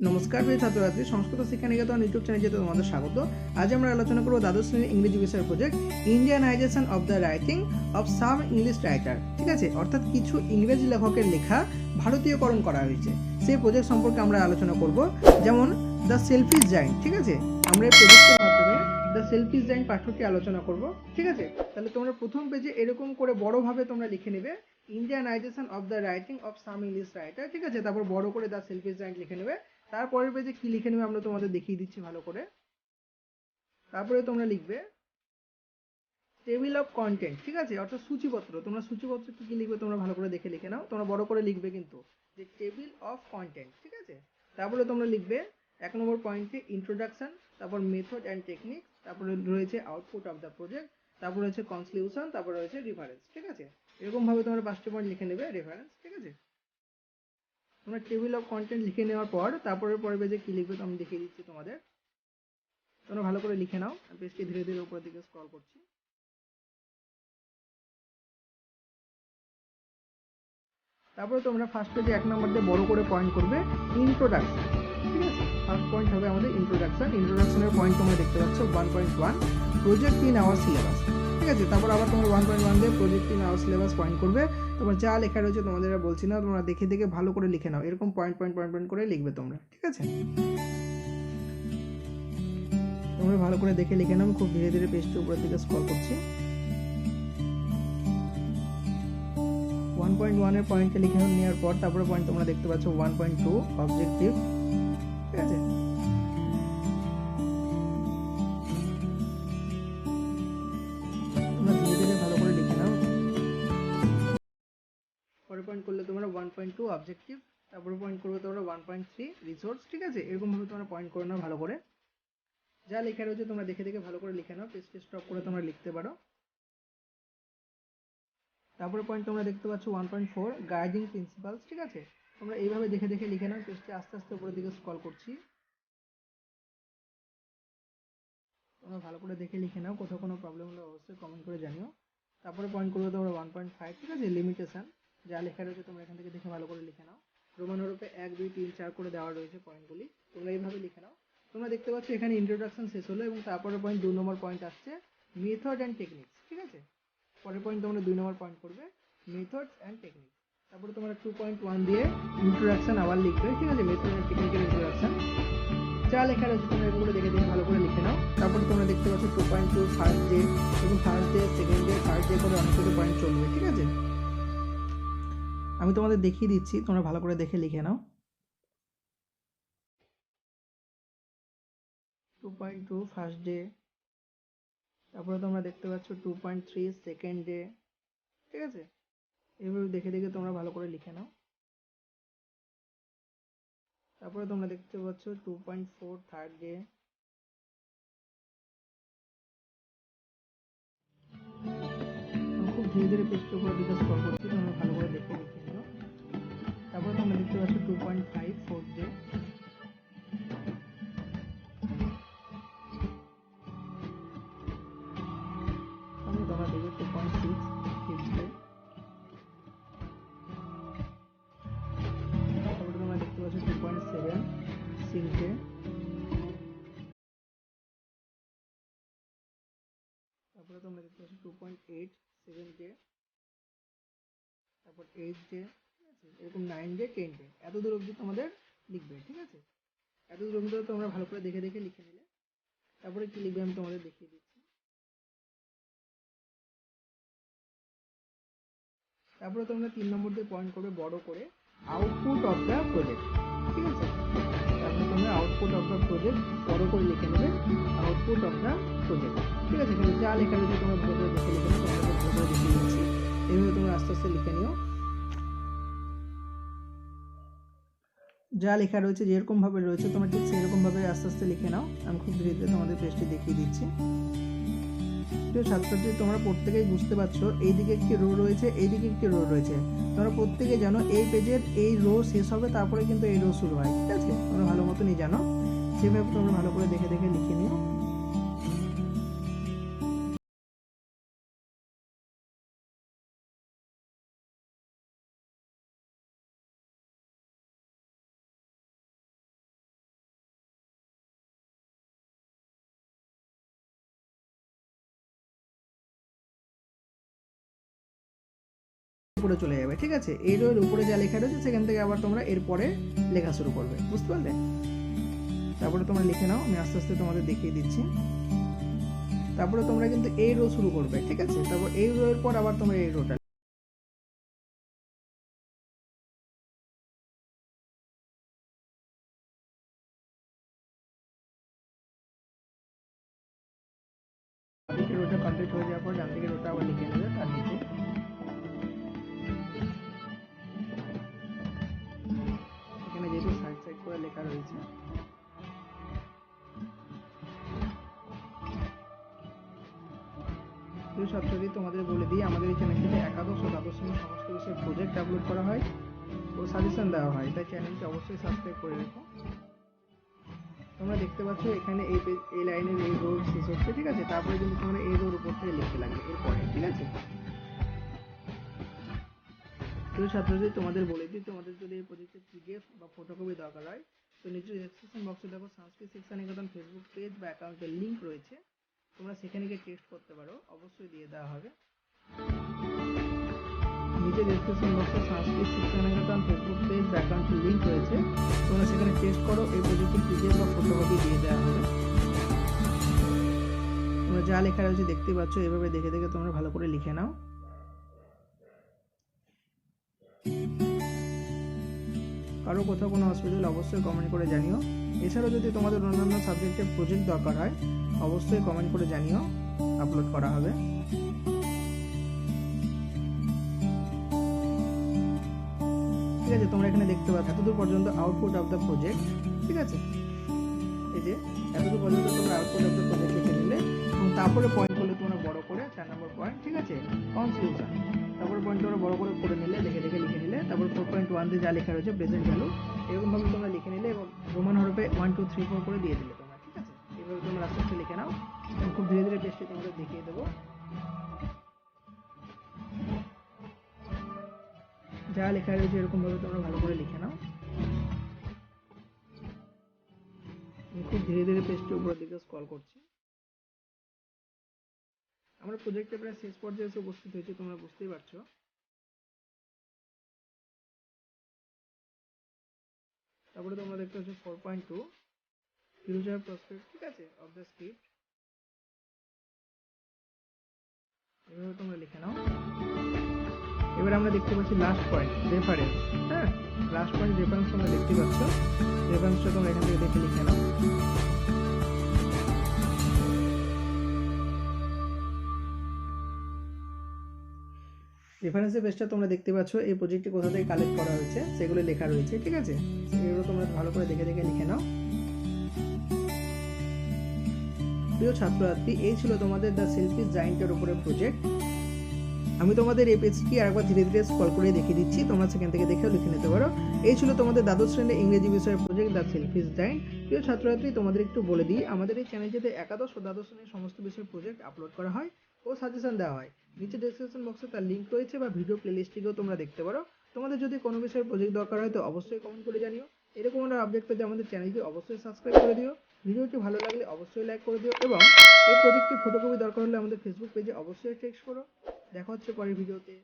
নমস্কার প্রিয় ছাত্রছাত্রী, সংস্কৃত শিক্ষা নিকেতন ইউটিউব চ্যানেলে তোমাদের স্বাগত। আজ আমরা আলোচনা করব দ্বাদশ শ্রেণির ইংরেজি বিষয়ের project Indianization of the writing of some English writer ঠিক আছে? অর্থাৎ কিছু ইংরেজি লেখকের লেখা ভারতীয়করণ করা হয়েছে। সেই প্রজেক্ট সম্পর্কে আমরা আলোচনা করব। যেমন দ্য সেলফিস জাইন ঠিক আছে? আমরা এই প্রজেক্টের মাধ্যমে দ্য সেলফিস জাইন পাঠ্যটি আলোচনা করব। ঠিক আছে? তাহলে তোমরা প্রথম পেজে এরকম করে বড়ভাবে তোমরা লিখে নেবে Indianization of the writing of some English writer ঠিক আছে? তারপর বড় করে দ্য সেলফিস জাইন লিখে নেবে। তারপরের পেজে কি লিখে নেবে আমরা তোমাদের দেখিয়ে দিচ্ছি ভালো করে। তারপরে তোমরা লিখবে টেবিল অফ কন্টেন্ট ঠিক আছে? অর্থাৎ সূচিপত্র। তোমরা সূচিপত্র কি কি লিখবে তোমরা ভালো করে দেখে লিখে নাও। তোমরা বড় করে লিখবে কিন্তু, যে টেবিল অফ কন্টেন্ট ঠিক আছে? তারপরে তোমরা লিখবে, এক নম্বর পয়েন্টে ইন্ট্রোডাকশন তারপর মেথড অ্যান্ড টেকনিক তারপরে রয়েছে আউটপুট অফ দ্য প্রজেক্ট তারপর রয়েছে কনক্লিউশন তারপর রয়েছে রেফারেন্স ঠিক আছে? এরকমভাবে তোমরা পাঁচটা পয়েন্ট লিখে নেবে রেফারেন্স ঠিক আছে? তোমরা টেবিল অফ কন্টেন্ট লিখে নেওয়ার পর তারপরে পরে পেজে কি লিখবে তো আমি দেখিয়ে দিচ্ছি তোমাদের। তোমরা ভালো করে লিখে নাও, আমি পেজটি ধীরে ধীরে উপরের দিকে স্ক্রল করছি। তারপরে তোমরা ফার্স্ট পেজে এক নম্বর দিয়ে বড় করে পয়েন্ট করবে ইন্ট্রোডাকশন ঠিক আছে? ফার্স্ট পয়েন্ট হবে আমাদের ইন্ট্রোডাকশন ইন্ট্রোডাকশনের পয়েন্ট তোমরা দেখতে পাচ্ছ one point one project in our syllabus আছে, তারপর আবার তোমরা ওয়ান পয়েন্ট ওয়ান দিয়ে project in our syllabus point করবে। তোমার যা লেখা রয়েছে তোমাদের বলছি না, তোমরা দেখে দেখে ভালো করে লিখে নাও। এরকম পয়েন্ট পয়েন্ট পয়েন্ট পয়েন্ট করে লিখবে তোমরা, ঠিক আছে? তোমরা ভালো করে দেখে লিখে নাও খুব ধীরে ধীরে পেজটির উপরের দিকে স্ক্রল করছি। ওয়ান পয়েন্ট ওয়ানের পয়েন্টে লিখে নেওয়ার পর তারপরে পয়েন্ট তোমরা দেখতে পাচ্ছ ওয়ান পয়েন্ট টু অবজেক্টিভ ঠিক আছে? পয়েন্ট টু অবজেক্টিভ তারপরে পয়েন্ট করবে তোমরা ওয়ান পয়েন্ট থ্রি রিসোর্স ঠিক আছে? এরকম ভাবে তোমরা পয়েন্ট করে নাও ভালো করে। যা লেখা রয়েছে তোমরা দেখে দেখে ভালো করে লিখে নাও পেজটি স্টপ করে তোমরা লিখতে পারো। তারপরে পয়েন্ট তোমরা দেখতে পাচ্ছ one point four guiding principles ঠিক আছে? তোমরা এইভাবে দেখে দেখে লিখে নাও পেজটি আস্তে আস্তে উপরের দিকে স্ক্রল করছি। তোমরা ভালো করে দেখে লিখে নাও, কোথাও কোনো প্রবলেম হলে অবশ্যই কমেন্ট করে জানিও। তারপরে পয়েন্ট করবে তোমরা ওয়ান পয়েন্ট ফাইভ ঠিক আছে? লিমিটেশন যা লেখা রয়েছে, তোমরা এখান থেকে দেখে ভালো করে লিখে নাও। রোমানুরূপে এক, দুই, তিন, চার করে দেওয়া রয়েছে পয়েন্টগুলি তোমরা এইভাবে লিখে নাও। তোমরা দেখতে পাচ্ছ এখানে ইন্ট্রোডাকশন শেষ হলো এবং তারপরে পয়েন্ট দু নম্বর পয়েন্ট আসছে মেথড অ্যান্ড টেকনিক্স ঠিক আছে? পরের পয়েন্ট তোমরা দুই নম্বর পয়েন্ট করবে মেথডস অ্যান্ড টেকনিক তারপরে তোমরা টু পয়েন্ট ওয়ান দিয়ে ইন্ট্রোডাকশন আবার লিখবে, ঠিক আছে? মেথড অ্যান্ড টেকনিকের ইন্ট্রোডাকশন যা লেখা রয়েছে, তোমরা এগুলো দেখে দেখে ভালো করে লিখে নাও। তারপরে তোমরা দেখতে পাচ্ছ two point two first day এবং first day second day third day করে অনেক পয়েন্ট চলবে, ঠিক আছে? আমি তোমাদের দেখিয়ে দিচ্ছি, তোমরা ভালো করে দেখে লিখে নাও। Two point two first day তারপরে তোমরা দেখতে পাচ্ছ two point three second day ঠিক আছে? এইভাবে দেখে দেখে তোমরা ভালো করে লিখে নাও। তারপরে তোমরা দেখতে পাচ্ছ two point four third day খুব ধীরে ধীরে উপর দিকে স্ক্রল করছি তোমরা ভালো করে দেখে নিও তারপরে তোমরা দেখতে পাচ্ছ two point five four day তারপরে তোমরা টু পয়েন্ট সিক্স তারপরে দেখতে পাচ্ছ two point seven six day তারপরে দেখতে two point eight seven day তারপর এইট আছে এরকম নাইন ডে টেন ডে এত দূর অবধি তোমাদের লিখবে, ঠিক আছে? এত দূর অবধি তোমরা ভালো করে দেখে দেখে লিখে নিলে। তারপরে কি লিখবে আমি তোমাদের দেখিয়ে দিচ্ছি। তারপরে তোমরা তিন নম্বর দিয়ে পয়েন্ট করবে বড় করে আউটপুট অফ দ্য প্রজেক্ট ঠিক আছে? তারপরে তোমরা আউটপুট অফ দ্য প্রজেক্ট বড় করে লিখে নেবে আউটপুট অফ দ্য প্রজেক্ট ঠিক আছে? এখানে যা লেখা রয়েছে তোমরা ভালো করে দেখে লিখে নেবে তোমাদের ভালো করে দেখিয়ে দিচ্ছি এইভাবে তোমরা আস্তে আস্তে লিখে নিও। যা লেখা রয়েছে যেরকম ভাবে রয়েছে, তোমরা ঠিক সেরকম ভাবে আস্তে আস্তে লিখে নাও। আমি খুব ধীরে ধীরে তোমাদের পেজটি দেখিয়ে দিচ্ছি। প্রিয় ছাত্রছাত্রী, তোমরা প্রত্যেকেই বুঝতে পারছ, এইদিকে একটি রো রয়েছে, এইদিকে একটি রো রয়েছে। তোমরা প্রত্যেকে জানো, এই পেজের এই রো শেষ হবে, তারপরে কিন্তু এই রো শুরু হয়, ঠিক আছে? তোমরা ভালো মতনই জানো। সেভাবে তোমরা ভালো করে দেখে দেখে লিখে নিও। উপরে চলে যাবে ঠিক আছে? এই রোয়ের উপরে যা লেখা রয়েছে সেখান থেকে আবার তোমরা এরপরে লেখা শুরু করবে বুঝতে পারলে? তারপরে তোমরা লিখে নাও আমি আস্তে আস্তে তোমাদের দেখিয়ে দিচ্ছি। তারপরে তোমরা কিন্তু এই রো শুরু করবে ঠিক আছে? তারপর এই রোয়ের এর পর আবার তোমরা এই রোটা ছাত্রছাত্রী তোমাদের বলে দিই, আমাদের এই চ্যানেলটিতে একাদশ ও দ্বাদশ শ্রেণির সমস্ত বিষয়ের প্রজেক্ট আপলোড করা হয় ও সাজেশন দেওয়া হয়। তাই চ্যানেলটি অবশ্যই সাবস্ক্রাইব করে রেখো। তোমরা দেখতে পাচ্ছ এখানে এই এই লাইনের এই রোড শেষ হচ্ছে, ঠিক আছে? তারপরে কিন্তু তোমরা এই রোড উপর থেকে লিখতে লাগবে এরপরে, ঠিক আছে? প্রিয় ছাত্রছাত্রী তোমাদের বলে দিই, তোমাদের যদি এই প্রজেক্টের পিডিএফ বা ফটোকপি দরকার হয়, তো নিচে ডেসক্রিপশন বক্সে দেখো, সংস্কৃত শিক্ষা নিকেতন ফেসবুক পেজ বা অ্যাকাউন্টের লিঙ্ক রয়েছে। তোমরা সেখানে গিয়ে টেস্ট করতে পারো। অবশ্যই দিয়ে দেওয়া হবে। নিচে ডেসক্রিপশন বক্সে সংস্কৃত শিক্ষা নিকেতন ফেসবুক পেজ বা অ্যাকাউন্টের লিংক রয়েছে। তোমরা সেখানে টেস্ট করো, এই প্রজেক্টের পিডিএফ বা ফটোকপি দিয়ে দেওয়া হবে। তোমরা যা লেখা রয়েছে দেখতে পাচ্ছ, এভাবে দেখে দেখে তোমরা ভালো করে লিখে নাও। কারও কোথাও কোনো অসুবিধা হলে অবশ্যই কমেন্ট করে জানিও। এছাড়াও যদি তোমাদের অন্যান্য সাবজেক্টের প্রজেক্ট দরকার হয় অবশ্যই কমেন্ট করে জানিও আপলোড করা হবে। ঠিক আছে, তোমরা এখানে দেখতে পাচ্ছ এতদূর পর্যন্ত আউটপুট অফ দ্য প্রজেক্ট ঠিক আছে? এই যে, এতদূর পর্যন্ত তোমরা আউটপুট অফ দ্য প্রজেক্ট লিখে নিলে, এবং তারপরে পয়েন্ট করলে তোমরা বড় করে, চার নম্বর পয়েন্ট ঠিক আছে? কনক্লুশন তারপরে পয়েন্ট তোমরা বড় করে করে নিলে, দেখে দেখে লিখে নিলে, তারপর ফোর পয়েন্ট ওয়ান দিয়ে যা লেখা রয়েছে প্রেজেন্ট ভ্যালু এরকমভাবে তোমরা লিখে নিলে, এবং রোমান হরফে ওয়ান টু থ্রি ফোর করে দিয়ে দিলে। এইভাবে তোমরা আস্তে আস্তে লিখে নাও। এবং খুব ধীরে ধীরে টেস্টে তোমাদের দেখিয়ে দেবো। যা লেখা রয়েছে এরকম ভাবে তোমরা ভালো করে লিখে নাও। খুব ধীরে ধীরে পেজটি উপরের দিকে স্ক্রল করছি। আমরা প্রজেক্টে প্রায় শেষ পর্যায়ে এসে উপস্থিত হয়েছে, তোমরা বুঝতেই পারছ। তারপরে তোমরা দেখতে পাচ্ছ four point two future prospect ঠিক আছে অফ দ্য স্ক্রিপ্ট এভাবে তোমরা লিখে নাও। এবার আমরা দেখতে পাচ্ছি লাস্ট পয়েন্ট রেফারেন্স হ্যাঁ? লাস্ট পয়েন্ট রেফারেন্স তোমরা দেখতে পাচ্ছ। রেফারেন্সটা তোমরা এখান থেকে দেখে লিখে নাও। রেফারেন্সের পেজটা তোমরা দেখতে পাচ্ছ, এই প্রজেক্টটি কোথা থেকে কালেক্ট করা হয়েছে, সেগুলো লেখা রয়েছে, ঠিক আছে? সেগুলো তোমরা ভালো করে দেখে দেখে লিখে নাও। প্রিয় ছাত্রছাত্রী, এই ছিল তোমাদের দ্য সেলফি জাইন্টের উপরে প্রজেক্ট আমি তোমাদের এই পেজটি আরেকবার ধীরে ধীরে স্ক্রল করে দেখিয়ে দিচ্ছি। তোমরা সেখান থেকে দেখেও লিখে নিতে পারো। এই ছিল তোমাদের দ্বাদশ শ্রেণির ইংরেজি বিষয়ের প্রজেক্ট দ্য সেলফিস জাইন্ট প্রিয় ছাত্রছাত্রী, তোমাদের একটু বলে দিই, আমাদের এই চ্যানেলটিতে একাদশ ও দ্বাদশ শ্রেণির সমস্ত বিষয়ের প্রজেক্ট আপলোড করা হয় ও সাজেশন দেওয়া হয়। নিচে ডেসক্রিপশন বক্সে তার লিঙ্ক রয়েছে বা ভিডিও প্লেলিস্টটিকেও তোমরা দেখতে পারো। তোমাদের যদি কোনো বিষয়ের প্রজেক্ট দরকার হয় তো অবশ্যই কমেন্ট করে জানিও। এরকম একটা আপডেট পেতে আমাদের চ্যানেলটি অবশ্যই সাবস্ক্রাইব করে দিও। ভিডিওটি ভালো লাগলে অবশ্যই লাইক করে দিও এবং এই প্রজেক্টটি ফটোকপি দরকার হলে আমাদের ফেসবুক পেজে অবশ্যই টেক্সট করো। দেখা হচ্ছে পরের ভিডিওতে।